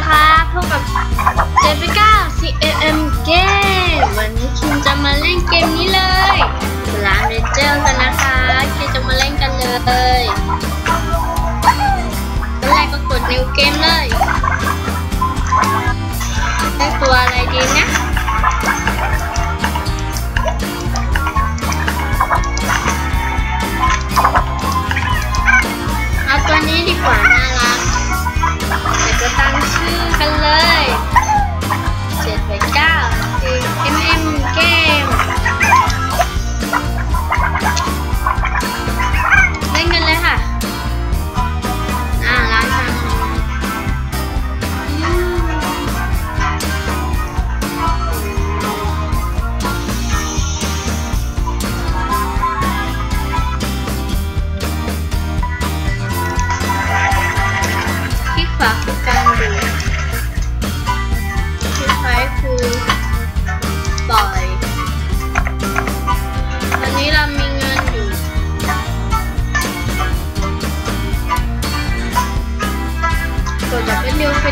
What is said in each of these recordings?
นะคะพบกับเจนไปก้า CAM เกมวันนี้คิมจะมาเล่นเกมนี้เลยสลามเรนเจอร์กันนะคะคิมจะมาเล่นกันเลยตอนแรกก็กดนิวเกมเลยได้ตัวอะไรดีนะเอาตัวนี้ดีกว่าน่ารัก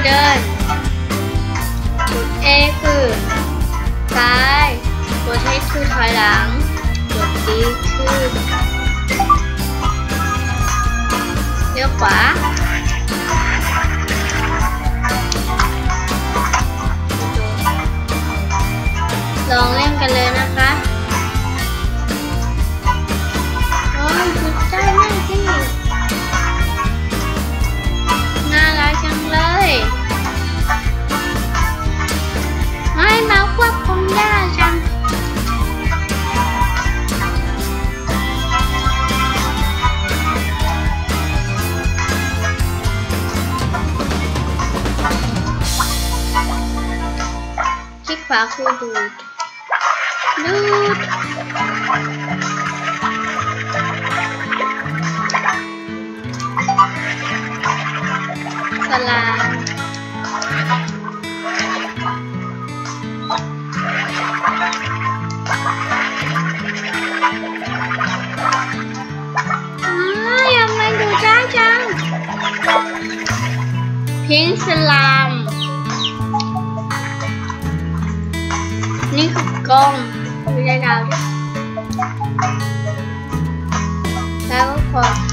ดินกด A คือซ้ายกด H คือถอยหลัง จุด D คือเลี้ยวขวา คลิกขวาคือดูดดูดสลามอ้ายังไม่ดูจ้าจังพิงสลา มนี่คือกล้อง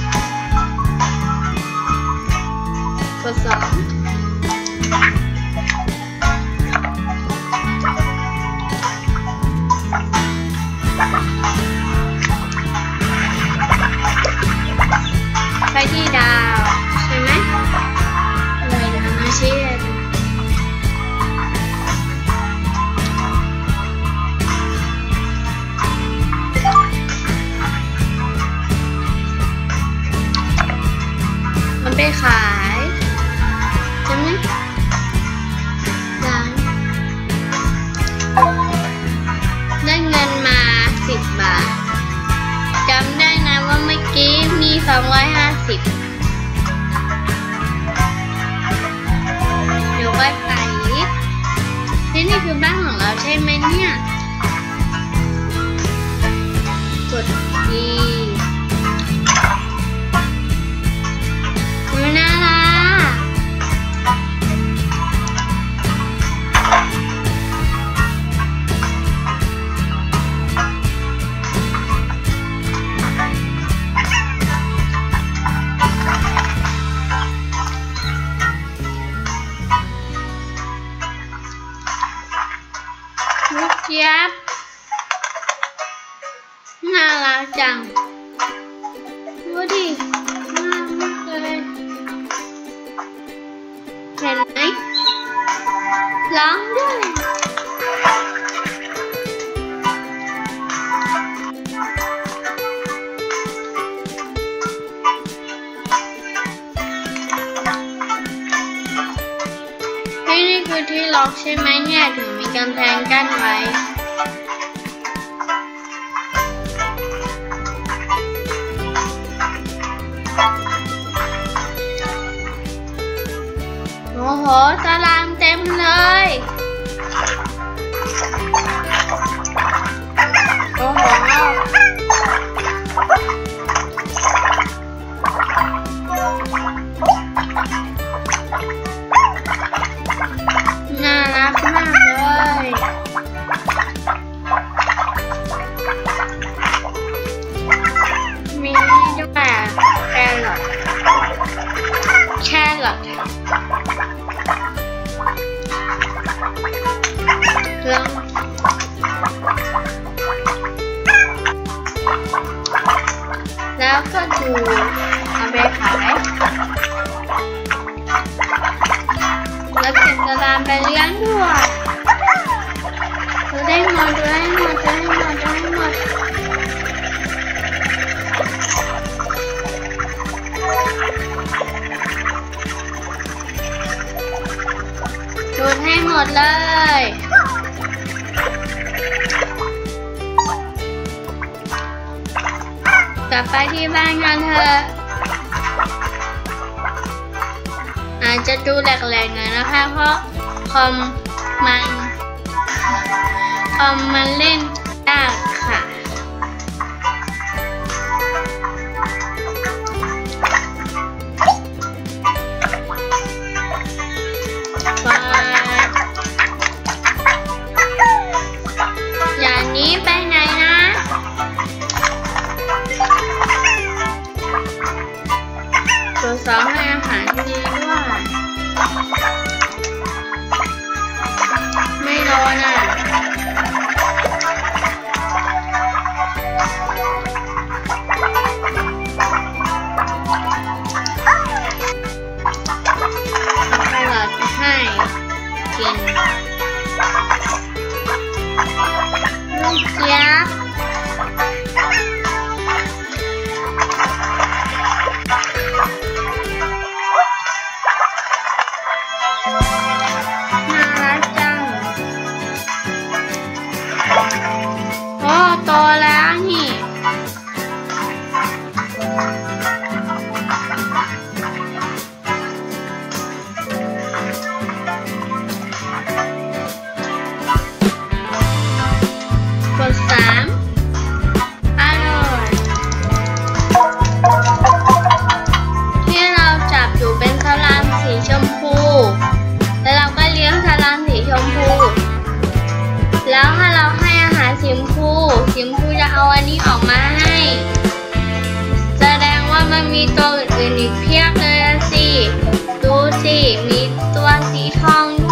ขายใช่ไหมร้านได้เงินมาสิบบาทจำได้นะว่าเมื่อกี้มีสองร้อยห้าสิบเดี๋ยวไปไปที่นี่คือบ้านของเราใช่ไหมเนี่ย กดดี ลูกเจี๊ยบน่ารักจังดูดิน่ารักเลยเห็น ไหมร้ แกลับไปที่บ้านกันเถอะอาจจะดูแหลกๆหน่อยนะคะ เพราะคอมมันคอมมันเล่น สองให้อาหารดีด้วยไม่โดนอะ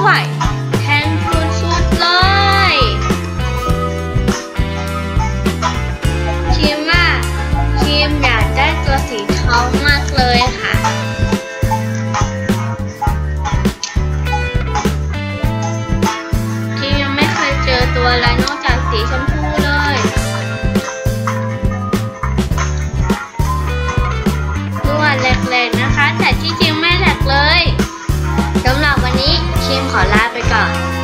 ด้วยแทนสุดเลยชิมว่าชิมอยากได้ตัวสีทองมากเลยค่ะชิมยังไม่เคยเจอตัวอะไรนอกจากสีชมพูเลยนวแหลกๆนะคะ แต่ที่จริงไม่แหลกเลย คิมขอลาไปก่อน